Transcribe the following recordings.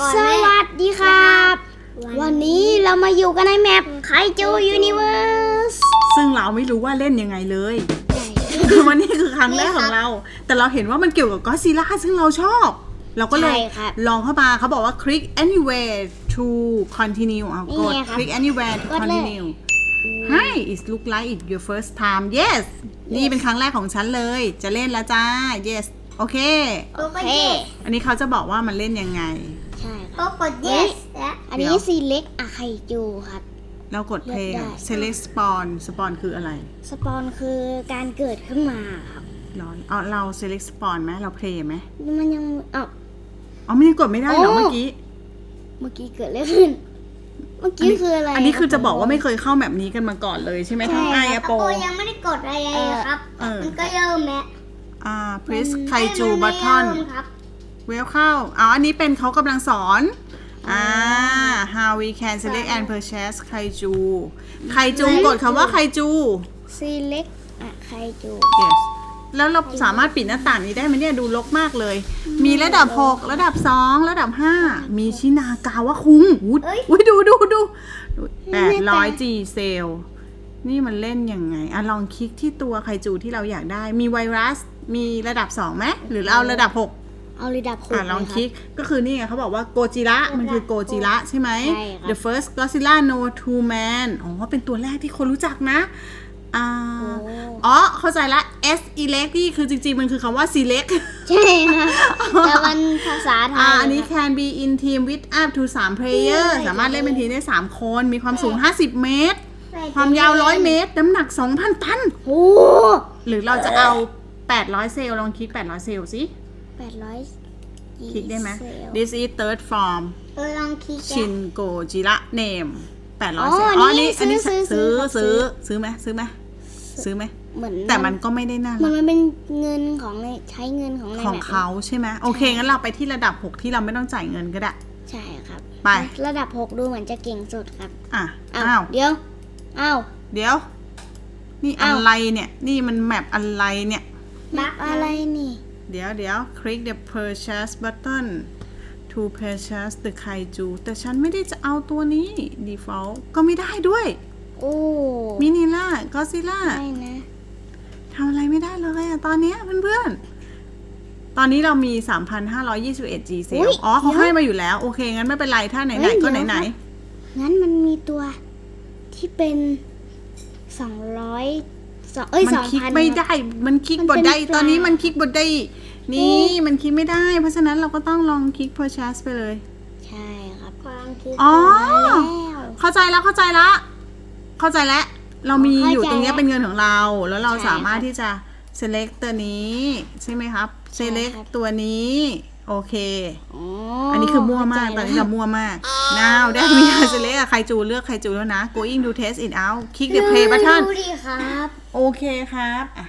ก่อนสแม่วัสดีครับวันวันนี้เรามาอยู่กันในแมปไคจูยูนิเวิร์สซึ่งเราไม่รู้ว่าเล่นยังไงเลย วันนี้คือครั้งแรกของเรา แต่เราเห็นว่ามันเกี่ยวกับก็ซิล่าซึ่งเราชอบ เราก็เลยใช่ครับลองเข้ามาเขาบอกว่า click anywhere to continue เอากด นี่ไงครับ click anywhere to กดเลย continue Hi it look like it your first time yes นี่เป็นครั้งแรกของฉันเลย จะเล่นแล้วจ้า yes โอเค โอเค อันนี้เขาจะบอกว่ามันเล่นยังไง ใช่คก็รับกด yes และอันนี้เดี๋ยวซีเล็กอะไคจูครับ เรากด play เลือกได้ select spawn spawn คืออะไรสปอนคือการเกิดขึ้นมาครับร้อนอ๋อเรา select spawn ไหมเรา play ไหมมันยังเอ้าอ๋อไม่ได้กดไม่ได้เหรอโอ้เมื่อกี้ เมื่อกี้เกิดอะไรขึ้น เมื่อกี้คืออะไร อันนี้คือจะรับบอกว่าไม่เคยเข้าแบบนี้กันมาก่อนเลยใช่ไหมใช่ทั้งไอครับอะโปโปยังไม่ได้กดอะไรเลยครับเออมันก็เริ่มแล้ว อ่า press มันไคจูเอ้ยบัตมันทอนไม่เริ่มครับเวลเข้าอ๋ออันนี้เป็นเขากำลังสอน อ่า how we can select and purchase ไคจูไคจูกดคำว่าไคจูซีเล็กอะไคจู yes แล้วเราสามารถปิดหน้าต่างนี้ได้ไหมเนี่ยดูรกมากเลย มีระดับ 6 ระดับ 2 ระดับ 5 มีชินากาวะคุงอุ๊ยอุ้ยดูดูดูแปดร้อยจีเซล นี่มันเล่นยังไงอะลองคลิกที่ตัวไคจูที่เราอยากได้มีไวรัส มีระดับ2ไหมหรือเอาระดับ 6 เอาระดับหกอะลองคลิก ก็คือนี่ไงเขาบอกว่าโกจิระมันคือโกจิระใช่ไหม ใช่ครับ The first Godzilla no two man อ๋อ เป็นตัวแรกที่คนรู้จักนะอ่าโอ้อ๋อ เข้าใจละ S elect นี่คือจริง ๆ มันคือคำว่า select ใช่ครับแต่มันภาษาไทยอ่าอันนี้ครับ can be in team with up to 3 player สามารถเล่นเป็นทีมได้ 3 คน มีความสูง 50 เมตร ความยาว 100 เมตร น้ำหนัก 2,000 ตัน โอ้ หรือเราจะเอา 800 เซลล์ลองคลิก800 เซลล์สิ แปดร้อยคลิกได้ไหม This is third form เออลองคลิกชินโกจิระเนมอ๋อ800 เซลล์อัอ๋อนนี้อันนี้ซื้ซื้ออซื้ซื้ออครับซื้อไหมซื้อไหมซื้อไหม เหมือนแต่มันก็ไม่ได้น่ามัรันกมันเป็นเงินของในใช้เงินของในของแบบเขาใช่ไหมโอเค งั้นเราไปที่ระดับ 6 ที่เราไม่ต้องจ่ายเงินก็ได้ ใช่ครับ ไป ระดับหกดูเหมือนจะเก่งสุดครับอะ อ้าอ้าววเดี๋ยวอ้าว เดี๋ยว นี่อ้าวอะไรเนี่ย นี่มันแมปอะไรเนี่ย นับอะไรนี่ เดี๋ยวเดี๋ยว click the purchase button to purchase the kaiju แต่ฉันไม่ได้จะเอาตัวนี้ default ก็ไม่ได้ด้วย โอ้มินิล่าก็ซิล่าไม่นะทำอะไรไม่ได้เลยอะตอนเนี้ยเพื่อนๆ ตอนนี้เรามี 3,521 G เซลอุ๊ยอ๋อเขาเดี๋ยวให้มาอยู่แล้ว โอเค งั้นไม่เป็นไรถ้าไหเฮ้นยๆก็เดี๋ยวไหนครับงั้นมันมีตัวที่เป็นสองร้อย สองเอ้ยๆมัสองคลิกพัน ไม่ได้ มันคลิกมันบเป็นดได้ปลา ตอนนี้มันคลิกบดได้ นี่มันคลิกไม่ได้ เพราะฉะนั้นเราก็ต้องลองคลิก purchase ไปเลย ใช่ครับความคลิกอ๋อ มาแล้ว เข้าใจแล้วเข้าใจละ เข้าใจแล้ว เรามีเข้าใจอยู่ตรงเนี้ยแล้วเป็นเงินของเรา แล้วเราใช่สามารถครับที่จะ select ตัวนี้ ใช่ไหมครับ ใช่ select ครับ ตัวนี้ โอเคอ๋ออันนี้คือมั่วมากตเข้อนใจนี้แล้เรามั่วมาก now ได้มีการ select อะใครจูเลือกใครจูแล้วนะ going to test it out คลิก the play button ดูดิครับ โอเคครับอะ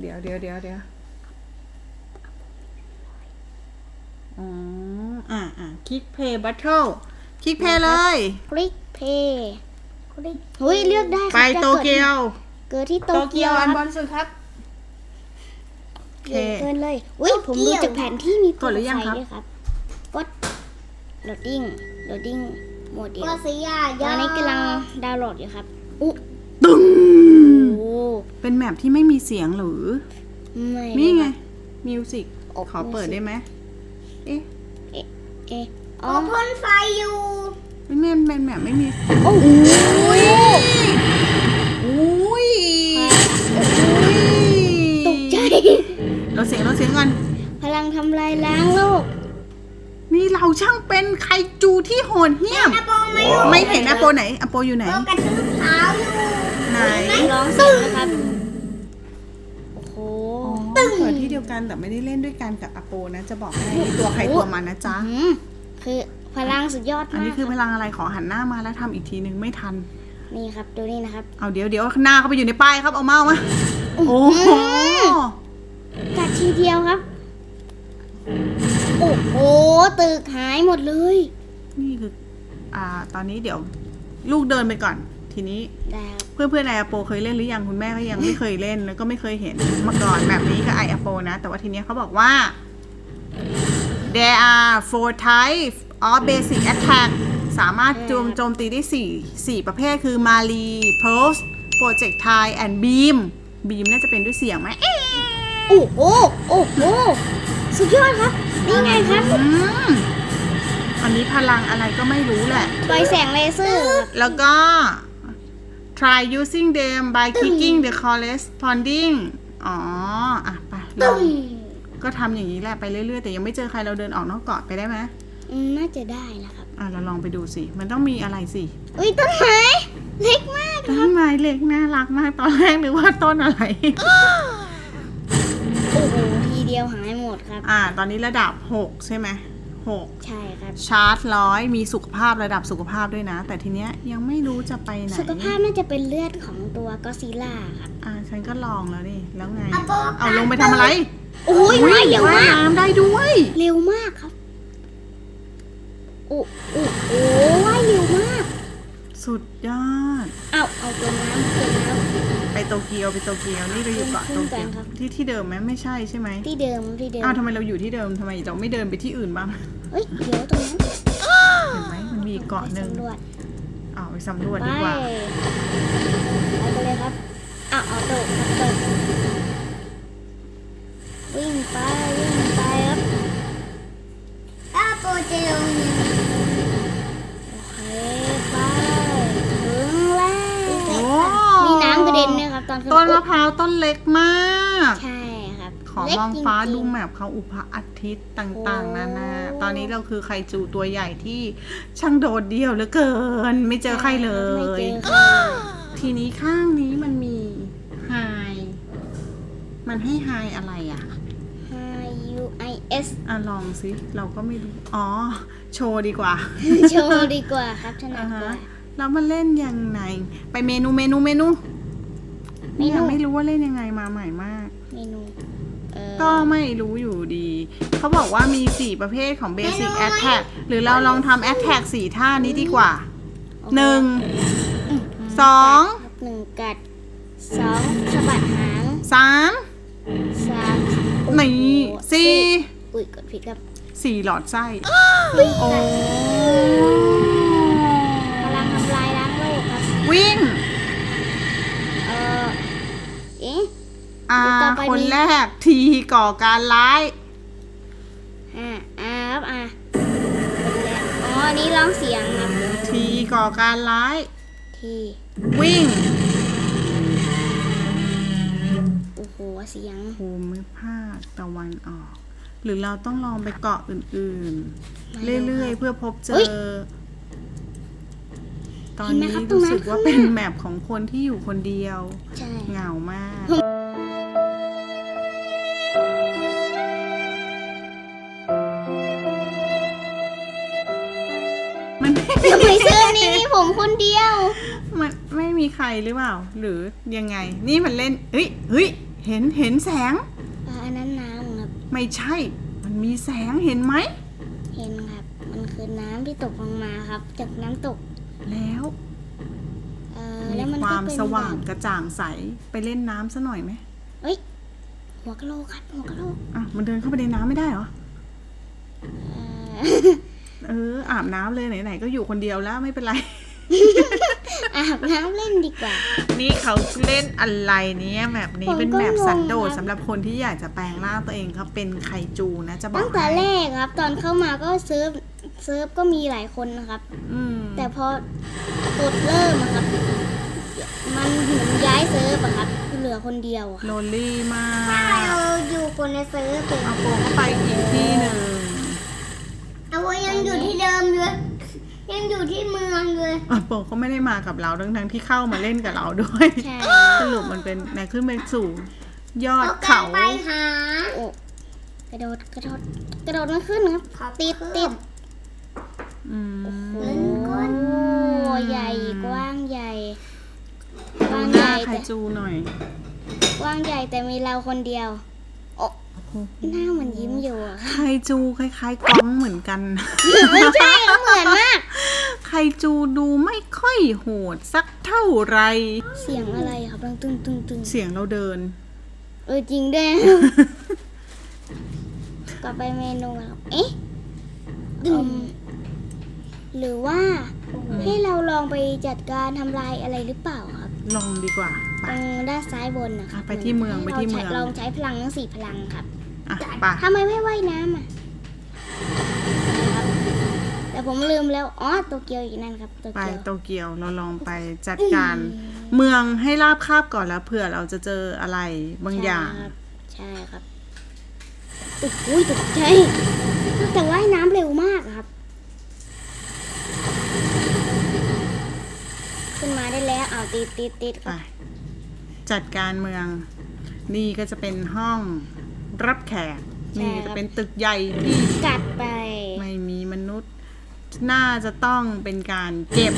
เดี๋ยวเดี๋ยวเดี๋ยวเดี๋ยวอ๋อ อะอะคลิก play battle คลิก play เลย คลิกเพย์คลิกเฮ้ยเลือกได้ครับไปจะโตเกียว เกิดที่โตโตเกีเกียยววอันครับบนสุดครับโอ เค เกินเลยอุ้ยผมดูจากแผนที่มีกดหรือยังครับ ไฟด้วยครับกด loading loading โมเดลก็สียาตอนนี้กำลังดาวน์โหลดอยู่ครับอุ๊ตึงโอ้เป็นแมปที่ไม่มีเสียงหรือ ไม่นี่ไงเลยครับมิวสิกโอ้ขอเปิด music ได้ไหมเอ๊ะเอ๊ะอ๋อ๋ออพ่นไฟอยู่ ไม่แม่นเป็นแบบไม่มี โอ้โห เราเสียงเราเสียงก่อน พลังทำลายล้างโลกนี่เราช่างเป็นไคจูที่โหดเหี้ยมอาโปไม่รู้ไม่เห็นอโปไหนอโปอยู่ไหน โปกระทืบเท้าอยู่ไหนร้องเสียงนะครับ โอ้โห ตึงเกิดที่เดียวกันแต่ไม่ได้เล่นด้วยกันกับอโปนะ จะบอกให้ตัวใครตัวมันนะจ๊ะ อืมคือพลังสุดยอดอันมากนี้คือคพรับลังอะไรขอหันหน้ามาแล้วทำอีกทีนึงไม่ทัน นี่ครับ ดูนี่นะครับ เอาเดี๋ยวเดี๋ยวหน้าเขาไปอยู่ในป้ายครับเอาเมาส์มา โอ้โหกัด ทีเดียวครับ โอ้โหตึกหายหมดเลย นี่คือ อ่า ตอนนี้เดี๋ยว ลูกเดินไปก่อน ทีนี้ ได้ครับ เพื่อนเพื่อนไออโปเคยเล่นหรือยังคุณแม่ก็ยังไม่เคยเล่นแล้วก็ไม่เคยเห็นมาก่อนแบบนี้กับไออโปนะ แต่ว่าทีเนี้ยเขาบอกว่า there are four types of basic attack สามารถโจมโจมตีได้4 4ประเภทคือ m a l i pulse projectile and beam beam น่าจะเป็นด้วยเสียงไหมเอ๊ะ โอ้โห โอ้โห สุดยอดครับ นี่ไงครับ อืม อันนี้พลังอะไรก็ไม่รู้แหละ ปล่อยแสงเลเซอร์ครับแล้วก็ try using them by clicking the corresponding อ๋อ อะ ไปลองก็ทำอย่างนี้แหละไปเรื่อยๆ แต่ยังไม่เจอใครเราเดินออกนอกเกาะไปได้ไหมอืมน่าจะได้นะครับ อะ เราลองไปดูสิ มันต้องมีอะไรสิ อุ้ยต้นไม้เล็กมาก ต้นไม้เล็กน่ารักมากตอนแรกนึกว่าต้นอะไรโอ้โหที เดียวหายหมดครับ อ่า ตอนนี้ระดับ 6 ใช่ไหมหกใช่ครับ ชาร์จร้อยมีสุขภาพระดับสุขภาพด้วยนะ แต่ทีเนี้ยยังไม่รู้จะไปไหน สุขภาพน่าจะเป็นเลือดของตัวก็ซิล่าครับอ่าฉันก็ลองแล้วนี่แล้วไงเอาโปรเอาลงไปทำอะไรโอ้ยว่ายเร็วว่ายมากน้ำได้ด้วย เร็วมากครับโอ้โอ้โอ้ว่ายเร็วมาก สุดยอด เอาเอาตัวน้ำตัวน้ ไปโตเกียวไปโตเกียวนี่เราอยู่เกาะขึ้โตนเกียวกันครับที่ที่เดิมไหมไม่ใช่ใช่ไหมำที่เดิมที่เดิมอ้าวทำไมเราอยู่ที่เดิมทำไมเราไม่เดินไปที่อื่นบ้างเฮ้ยเดี๋ยวตรงนั้นเห็นไหมมันมีอีกเกาะหนึ่งไปสำรวจอ้าวไปสำรวจไปดีกว่าไปกันเลยครับอะเอาตกครับตกวิ่งไปวิ่งไปครับถ้าโปรจะลงยังไง โอเคไปถึงแล้ว โอ้ มีน้ำกระเด็นด้วยครับ ตอนขึ้นต้นมะพร้าวต้นเล็กมาก ใช่ครับขอเล็กมองจริๆฟ้าดูแมพเขาอุพระอาทิตย์ต่างๆนานาโอ้ตอนนี้เราคือไคจูตัวใหญ่ที่ช่างโดดเดี่ยวเหลือเกิน ไม่เจอใครเลไม่ยเจอใครทีนี้ข้างนี้มันมีไฮมันให้ไฮอะไรอะ H U I S อะลองสิ เราก็ไม่รู้ อ๋อ โชว์ดีกว่า โชว์ดีกว่าครับถนัอ่าดกฮะว่าแล้วมาเล่นยังไง ไปเมนูเมนูเมนู เมนูยังไม่รู้ว่าเล่นยังไงมาใหม่มาก เมนูเอ่อ ก็ไม่รู้อยู่ดี เขาบอกว่ามี 4 ประเภทของ Basic Attack หรือเราลองทำ Attack 4 ท่านี้ดีกว่าโอเค1 2 หนึ่งกัดสองสะบัดหาง3 สามโอ้โหนี่อุ้ยกดผิดครับ4 4หลอดไส้ โอ้พลังทำลายล้างโลกครับ วิ่ง เออเอ๊ะ อ่าเดี๋ยวต่อไปคนมี แรกทีก่อการร้าย อ่าอ่าครับอ่าคนแรกอ๋ออันนี้ร้องเสียงครับทีก่อการร้าย ที่วิ่งโอ้โหเสียงภูมิภาคตะวันออก หรือเราต้องลองไปเกาะอื่นๆ เรื่อยๆ เพื่อพบเจเฮ้อยตอนเห็นไหมนี้ครับตรงรู้นั้นสึกว่าข้างหน้าเป็นแมปของคนที่อยู่คนเดียวใช่ เหงามากมั นทำไมเสื้อนี้มีผมคนเดียว มันไม่มีใครหรือเปล่า หรือยังไง นี่มันเล่นเฮ้ยเฮ้ยเห็นเห็นแสง อ่าอันนั้นน้ำครับ ไม่ใช่ มันมีแสงเห็นไหม เห็นครับ มันคือน้ำที่ตกลงมาครับ จากน้ำตก แล้ว เอ่อมีแล้วมันคก็วามเป็นสว่างแบบกระจ่างใส ไปเล่นน้ำซะหน่อยไหมเฮ้ย หัวกะโหลกครับหัวกะโหลกอะมันเดินเข้าไปในน้ำไม่ได้เหรอ เอ่อเอออาบน้ำเลยไหนๆก็อยู่คนเดียวแล้วไม่เป็นไรอาบน้ำเล่นดีกว่า นี่เขาเล่นอะไรเนี่ยแบบนี้ผมก็เป็นแบบสันโดษงงครับสำหรับคนที่อยากจะแปลงร่างตัวเองเขาเป็นไคจูนะจะบอกตั้งแต่ให้แรกครับ ตอนเข้ามาก็เซิร์ฟเซิร์ฟก็มีหลายคนนะครับ อืมแต่พอกดเริ่มอะครับ มันเหมือนย้ายเซิร์ฟอะครับ เหลือคนเดียวอะโลลี่มาถ้ากเราอยู่คนในเซิร์ฟเป็นเอาโปเข้าไปอีกที่หนึ่งเอาไว้ยังอยู่ที่เดิมเลยยังอยู่ที่เมืองเลยอะโปก็ไม่ได้มากับเราทั้งทั้งๆที่เข้ามาเล่นกับเราด้วย ใช่สรุปมันเป็นไหนขึ้นไปสู่ ยอดเอากัเขานไปหา โอ้กระโดดกระโดดกระโดดไม่ขึ้นครับขอติดเพิ่ม ติดอืม โอ้ก้นใหญ่กว้างใหญ่ก ดูว้างหใหน้าญ่ไคแต่จูหน่อย กว้างใหญ่แต่มีเราคนเดียวโอ้หน้าเหมือนยิ้มอยู่อะไคจูคล้ายๆก้องเหมือนกัน ไม่ใช่ครับเหมือนมาก ไคจูดูไม่ค่อยโหดสักเท่าไหรเสียงอะไรครับดังตึงตึงตึงเสียงเราเดิน เออจริงด้วย กลับไปเมนูแล้วเอ๊ะอืมหรือว่าให้เราลองไปจัดการทำลายอะไรหรือเปล่าครับ ลองดีกว่าไปตรงด้านซ้ายบนนะครัอะไปที่เมืองไปที่เมือง ลองใช้พลังทั้งสี่พลังครับอะไปทำไมไม่ว่ายน้ำอะนะครับแต่ผมลืมแล้วอ๋อโตเกียวอีกนั่นครับโตไปเกียว โตเกียวเราลองไปจัดการ เมืองให้ราบคาบก่อนแล้วเผื่อเราจะเจออะไรบางอย่าง ใช่ครับใช่ครับโอ้โหตกใจแต่ว่ายน้ำเร็วมากอะครับ ขึ้นมาได้แล้วเอาติดติดติดคไปรับจัดการเมือง นี่ก็จะเป็นห้องรับแขก นี่จะเป็นตึกใหญ่ที่กัดไป ไม่มีมนุษย์ น่าจะต้องเป็นการเก็บ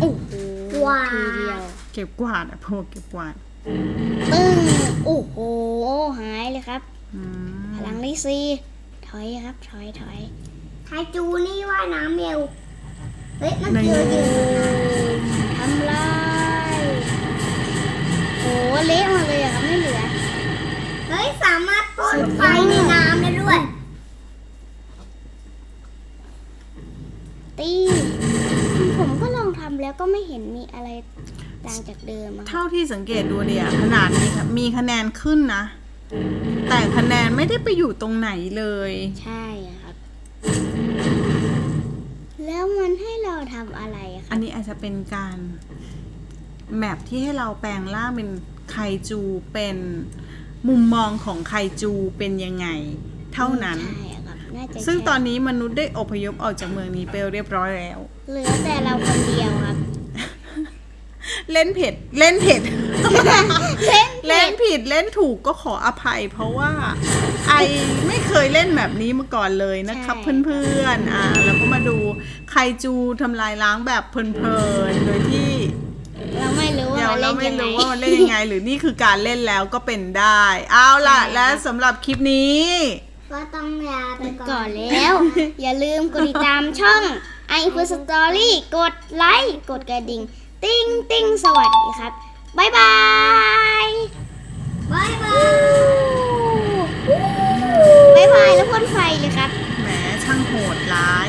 โอ้โหว้าวทีเดียวเก็บกวาดอะพวกเก็บกวาดตึ้งโอ้โห หายเลยครับอืมพลังที่สี่ถอยครับถอยถอยไทจูนี่ว่ายน้ำเร็วเฮ้ยมันเจอจริงท นไฟในน้ำได้ด้วย ตี ผมก็ลองทำแล้วก็ไม่เห็นมีอะไรต่างจากเดิมอะครับเท่าที่สังเกตดูเนี่ยขนาดนี้ครับมีคะแนนขึ้นนะ แต่คะแนนไม่ได้ไปอยู่ตรงไหนเลย ใช่อะครับ แล้วมันให้เราทำอะไรอะคอัรับนนี้อาจจะเป็นการแมปที่ให้เราแปลงร่างเป็นไคจูเป็น มุมมองของไคจูเป็นยังไง เท่านั้น ใช่อะครับน่าจะซึ่งใช่ตอนนี้มนุษย์ได้อพยพออกจากเมืองนี้ไปเรียบร้อยแล้ว เหลือแต่เราคนเดียวครับ เล่นเผ็ดเล่นเผ็ด เล่นเล่นผิดเล่นถูกก็ขออภัย เพราะว่า ไอไม่เคยเล่นแบบนี้มาก่อนเลยนะครับเพื่อนๆอ่าแล้วก็มาดูไคจูทำลายล้างแบบเพลินๆโดยที่ เราไม่รู้ว่า เดี๋ยวมันเราเล่นไม่ยังไงรู้ว่ามันเล่นยังไง หรือนี่คือการเล่นแล้วก็เป็นได้ เอาล่ะใช่และสำหรับคลิปนี้ ก็ต้องลาไปก่อนก่อนแล้ว อย่าลืมกดติดตามช่อง i p u s Story กดไลค์กดกระดิ่ง ติ้งติ้งสวัสดีครับ บ๊ายบายบ๊ายบายบ๊ายบายแล้วพ่นไฟเลยครับแหมช่างโหดร้าย